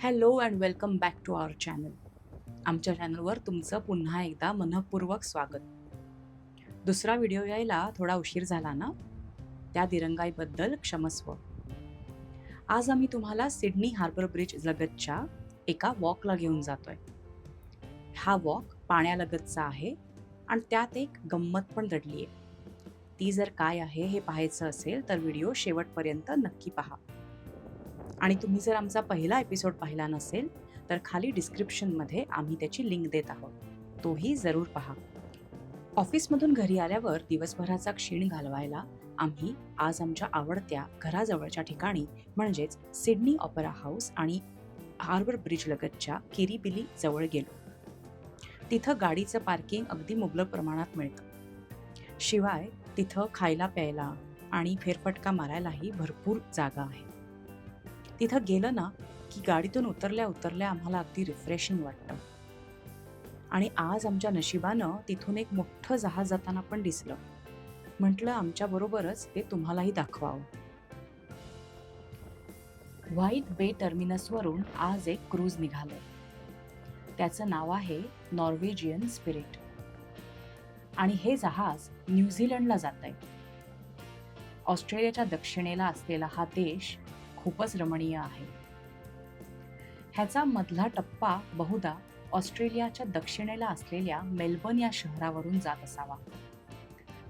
Hello and welcome back to our channel. आमच्या चॅनलवर तुमचं पुन्हा एकदा मनपूर्वक स्वागत. दुसरा व्हिडिओ यायला थोडा उशीर झाला ना? त्या दिरंगाईबद्दल क्षमस्व. आज आम्ही तुम्हाला सिडनी हार्बर ब्रिज लगतच्या एका वॉकला घेऊन जातोय. हा वॉक पाण्यालगतचा आहे आणि त्यात एक गंमत पण दडली आहे ती जर काय आहे हे पाहायचं असेल तर व्हिडिओ शेवटपर्यंत नक्की पहा. आणि तुम्ही जर आमचा पहिला एपिसोड पाहिला नसेल तर खाली डिस्क्रिप्शनमध्ये आम्ही त्याची लिंक देत आहोत. तोही जरूर पहा. ऑफिसमधून घरी आल्यावर दिवसभराचा क्षीण घालवायला आम्ही आज आमच्या आवडत्या घराजवळच्या ठिकाणी म्हणजेच सिडनी ऑपरा हाऊस आणि हार्बर ब्रिज लगतच्या किरीबिली जवळ गेलो. तिथं गाडीचं पार्किंग अगदी मुबलक प्रमाणात मिळतं. शिवाय तिथं खायला प्यायला आणि फेरफटका मारायलाही भरपूर जागा आहे. तिथं गेलं ना की गाडीतून उतरल्या उतरल्या आम्हाला अगदी रिफ्रेशिंग वाटतं. आणि आज आमच्या नशिबानं तिथून एक मोठं जहाज जाताना पण दिसलं. म्हटलं आमच्याबरोबरच ते तुम्हालाही दाखवावं. व्हाईट बे टर्मिनसवरून आज एक क्रूज निघालं. त्याचं नाव आहे नॉर्वेजियन स्पिरिट आणि हे जहाज न्यूझीलंडला जात आहे ऑस्ट्रेलियाच्या दक्षिणेला असलेला हा देश खूपच रमणीय आहे. ह्याचा मधला टप्पा बहुधा ऑस्ट्रेलियाच्या दक्षिणेला असलेल्या मेलबर्न या शहरावरून जात असावा.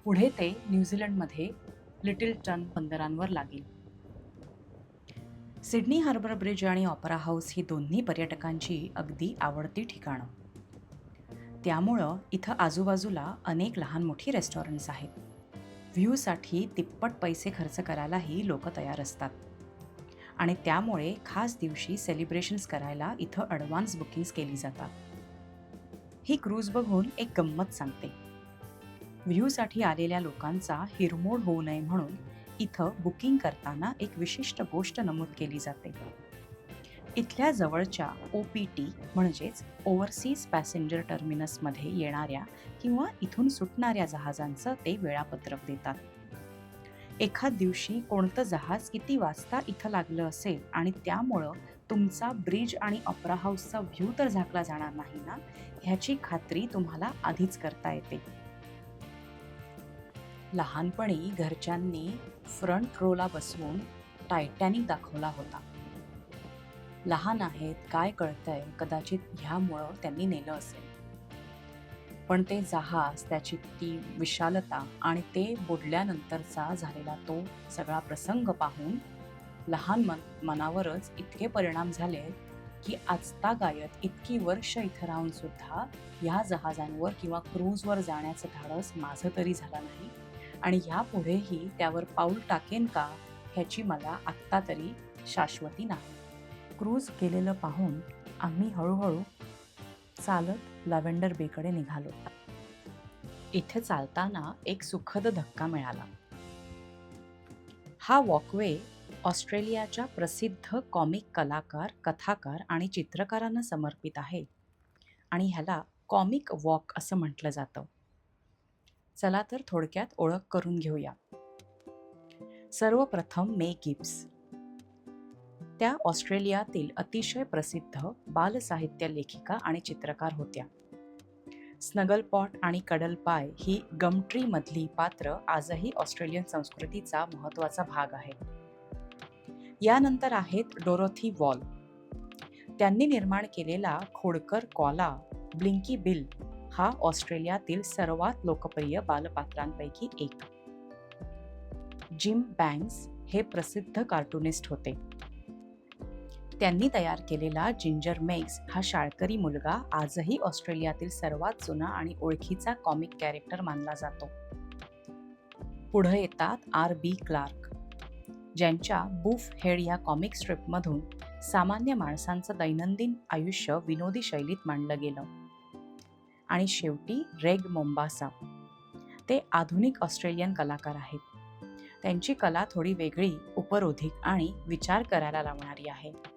पुढे ते न्यूझीलंडमध्ये लिटिलटन बंदरांवर लागेल. सिडनी हार्बर ब्रिज आणि ऑपरा हाऊस ही दोन्ही पर्यटकांची अगदी आवडती ठिकाणं. त्यामुळं इथं आजूबाजूला अनेक लहान मोठी रेस्टॉरंट्स आहेत. व्ह्यूसाठी तिप्पट पैसे खर्च करायलाही लोक तयार असतात. आणि त्यामुळे खास दिवशी सेलिब्रेशन्स करायला इथं ॲडव्हान्स बुकिंग्स केली जातात. ही क्रूज बघून एक गंमत सांगते. व्ह्यूसाठी आलेल्या लोकांचा हिरमोड होऊ नये म्हणून इथं बुकिंग करताना एक विशिष्ट गोष्ट नमूद केली जाते. इथल्या जवळच्या ओ पी टी म्हणजेच ओव्हरसीज पॅसेंजर टर्मिनसमध्ये येणाऱ्या किंवा इथून सुटणाऱ्या जहाजांचं ते वेळापत्रक देतात. एखाद दिवशी कोणतं जहाज किती वाजता इथं लागलं असेल आणि त्यामुळं तुमचा ब्रिज आणि ऑपरा हाऊसचा व्ह्यू तर झाकला जाणार नाही ना? ह्याची खात्री तुम्हाला आधीच करता येते. लहानपणी घरच्यांनी फ्रंट रोला बसवून टायटॅनिक दाखवला होता. लहान आहेत काय कळतंय? कदाचित ह्यामुळं त्यांनी नेलं असेल. पण ते जहाज त्याची ती विशालता आणि ते बुडल्यानंतरचा झालेला तो सगळा प्रसंग पाहून लहान मन मनावरच इतके परिणाम झाले की आजता गायत इतकी वर्ष इथं राहून सुद्धा ह्या जहाजांवर किंवा क्रूजवर जाण्याचं धाडस माझं तरी झालं नाही. आणि ह्यापुढेही त्यावर पाऊल टाकेन का ह्याची मला आत्ता तरी शाश्वती नाही. क्रूज केलेलं पाहून आम्ही हळूहळू चालत लॅव्हेंडर बेकडे निघालो. इथे चालताना एक सुखद धक्का मिळाला. हा वॉकवे ऑस्ट्रेलियाच्या प्रसिद्ध कॉमिक कलाकार कथाकार आणि चित्रकारांना समर्पित आहे आणि ह्याला कॉमिक वॉक असं म्हटलं जातं. चला तर थोडक्यात ओळख करून घेऊया. सर्वप्रथम मे गिब्स. त्या ऑस्ट्रेलियातील अतिशय प्रसिद्ध बालसाहित्य लेखिका आणि चित्रकार होत्या. स्नगलपॉट आणि कडलपाय ही गमट्रीमधली पात्र आजही ऑस्ट्रेलियन संस्कृतीचा महत्त्वाचा भाग आहे यानंतर आहेत डोरोथी वॉल. त्यांनी निर्माण केलेला खोडकर कॉला ब्लिंकी बिल हा ऑस्ट्रेलियातील सर्वात लोकप्रिय बालपात्रांपैकी एक. जिम बँक्स हे प्रसिद्ध कार्टुनिस्ट होते. त्यांनी तयार केलेला जिंजर मेक्स हा शाळकरी मुलगा आजही ऑस्ट्रेलियातील सर्वात जुना आणि ओळखीचा कॉमिक कॅरेक्टर मानला जातो. पुढे येतात आर बी क्लार्क ज्यांच्या बूफ हेड या कॉमिक स्ट्रिपमधून सामान्य माणसांचं दैनंदिन आयुष्य विनोदी शैलीत मांडलं गेलं. आणि शेवटी रेग मोंबासा ते आधुनिक ऑस्ट्रेलियन कलाकार आहेत. त्यांची कला थोडी वेगळी उपरोधिक आणि विचार करायला लावणारी आहे.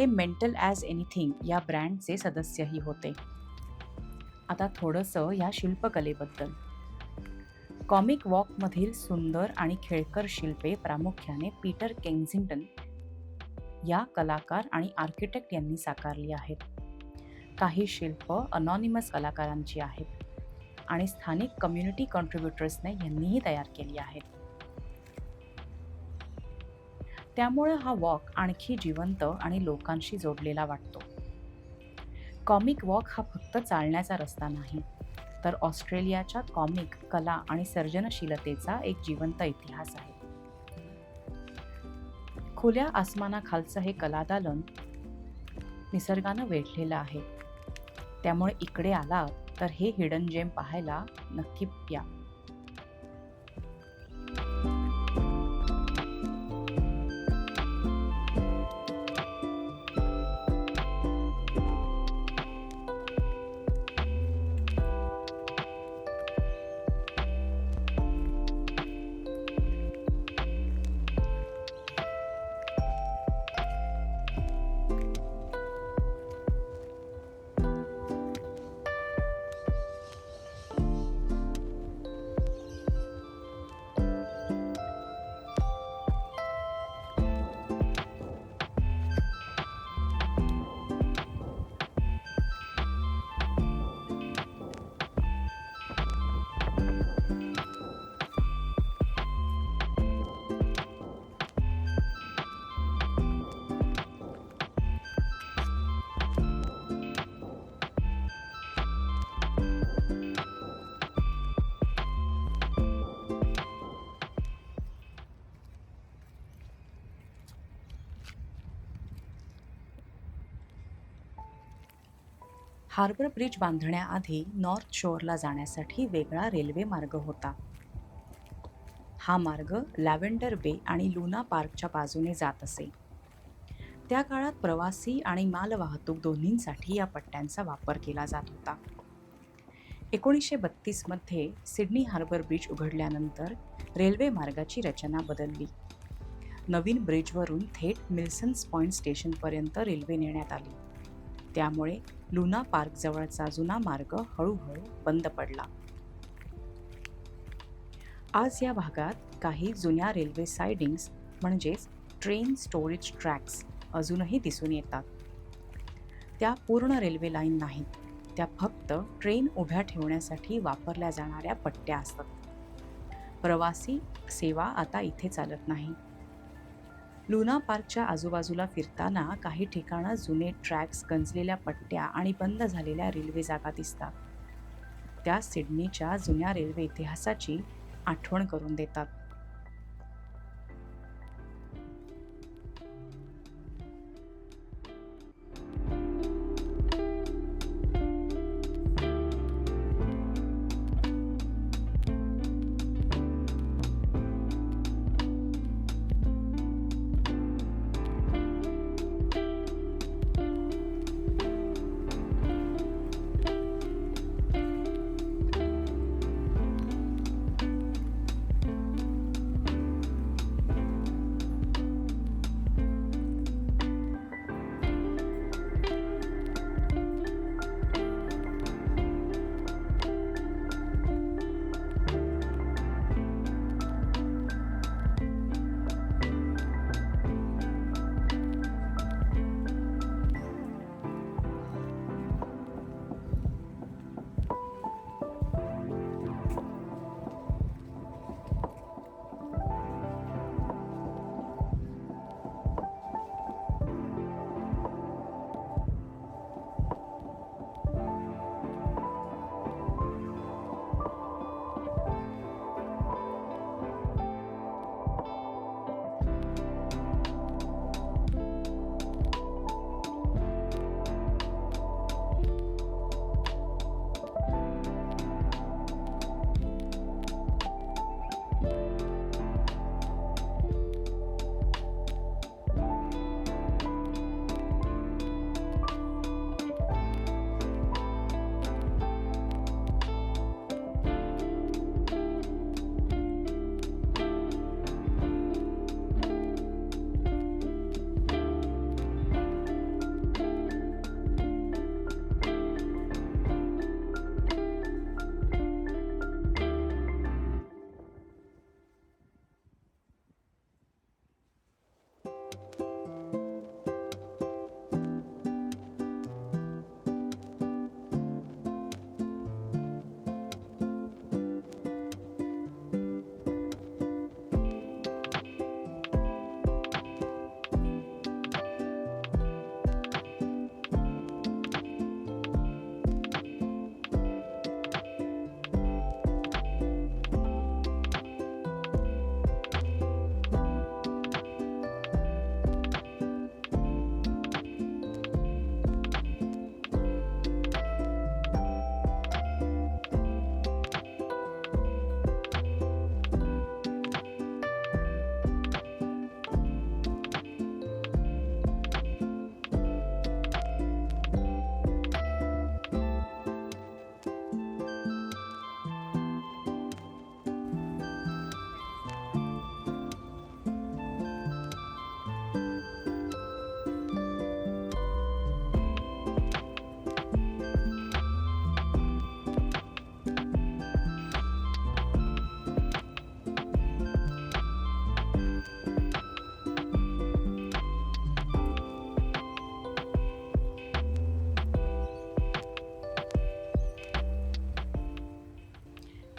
ते मेंटल ॲज एनिथिंग या ब्रँडचे सदस्यही होते. आता थोडंसं या शिल्पकलेबद्दल. कॉमिक वॉकमधील सुंदर आणि खेळकर शिल्पे प्रामुख्याने पीटर केन्झिंग्टन या कलाकार आणि आर्किटेक्ट यांनी साकारली आहेत. काही शिल्प अनॉनिमस कलाकारांची आहेत आणि स्थानिक कम्युनिटी कॉन्ट्रीब्युटर्सने यांनीही तयार केली आहेत. त्यामुळे हा वॉक आणखी जिवंत आणि लोकांशी जोडलेला वाटतो. कॉमिक वॉक हा फक्त चालण्याचा रस्ता नाही तर ऑस्ट्रेलियाच्या कॉमिक कला आणि सर्जनशीलतेचा एक जिवंत इतिहास आहे. खुल्या आसमानाखालचं हे कलादालन निसर्गानं वेढलेलं आहे. त्यामुळे इकडे आला तर हे हिडन जेम पाहायला नक्की या. हार्बर ब्रिज बांधण्याआधी नॉर्थ शोअरला जाण्यासाठी वेगळा रेल्वे मार्ग होता. हा मार्ग लॅव्हेंडर बे आणि लुना पार्कच्या बाजूने जात असे. त्या काळात प्रवासी आणि मालवाहतूक दोन्हींसाठी या पट्ट्यांचा वापर केला जात होता. एकोणीसशे बत्तीसमध्ये सिडनी हार्बर ब्रिज उघडल्यानंतर रेल्वे मार्गाची रचना बदलली. नवीन ब्रिजवरून थेट मिल्सन्स पॉईंट स्टेशनपर्यंत रेल्वे नेण्यात आली. त्यामुळे लुना पार्क जवळचा जुना मार्ग हळूहळू बंद पडला. आज या भागात काही जुन्या रेल्वे सायडिंग्स म्हणजेच ट्रेन स्टोरेज ट्रॅक्स अजूनही दिसून येतात. त्या पूर्ण रेल्वे लाईन नाहीत. त्या फक्त ट्रेन उभ्या ठेवण्यासाठी वापरल्या जाणाऱ्या पट्ट्या असतात. प्रवासी सेवा आता इथे चालत नाही. लुना पार्कच्या आजूबाजूला फिरताना काही ठिकाणं जुने ट्रॅक्स गंजलेल्या पट्ट्या आणि बंद झालेल्या रेल्वे जागा दिसतात. त्या सिडनीच्या जुन्या रेल्वे इतिहासाची आठवण करून देतात.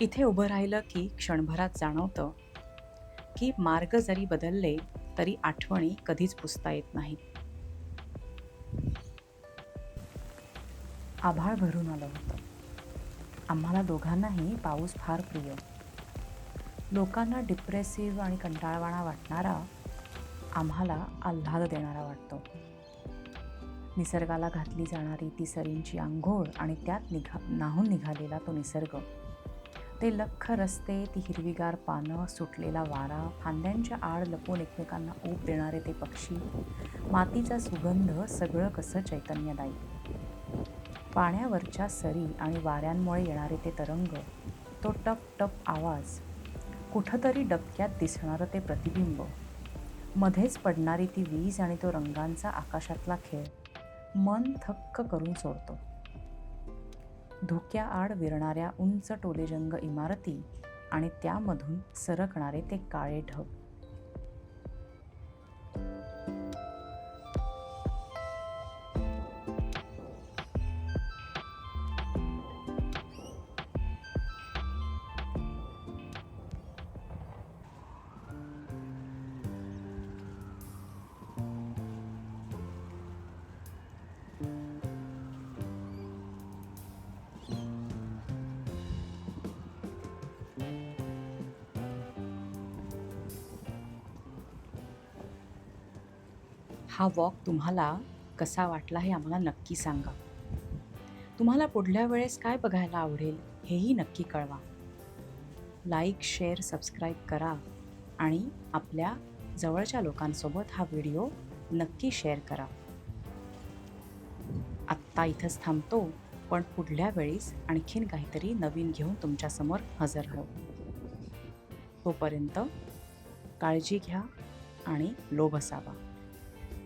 इथे उभं राहिलं की क्षणभरात जाणवतं की मार्ग जरी बदलले तरी आठवणी कधीच पुसता येत नाहीत. आभाळ भरून आलं होतं. आम्हाला दोघांनाही पाऊस फार प्रिय. लोकांना डिप्रेसिव्ह आणि कंटाळवाणा वाटणारा आम्हाला आल्हाद देणारा वाटतो. निसर्गाला घातली जाणारी ती सरींची आंघोळ आणि त्यात निघा नाहून निघालेला तो निसर्ग. ते लख्ख रस्ते ती हिरवीगार पानं सुटलेला वारा फांद्यांच्या आड लपून एकमेकांना ऊब देणारे ते पक्षी मातीचा सुगंध सगळं कसं चैतन्यदायी. पाण्यावरच्या सरी आणि वाऱ्यांमुळे येणारे ते तरंग तो टप टप आवाज कुठंतरी डबक्यात दिसणारं ते प्रतिबिंब. मध्येच पडणारी ती वीज आणि तो रंगांचा आकाशातला खेळ मन थक्क करून सोडतो. धुक्याआड विरणाऱ्या उंच टोलेजंग इमारती आणि त्यामधून सरकणारे ते काळे ढग. हा वॉक तुम्हाला कसा वाटला हे आम्हाला नक्की सांगा. तुम्हाला पुढल्या वेळेस काय बघायला आवडेल हेही नक्की कळवा. लाईक शेअर सबस्क्राईब करा आणि आपल्या जवळच्या लोकांसोबत हा व्हिडिओ नक्की शेअर करा. आत्ता इथंच थांबतो पण पुढल्या वेळीस आणखीन काहीतरी नवीन घेऊन तुमच्यासमोर हजर राहू. तोपर्यंत काळजी घ्या आणि लोभ असावा.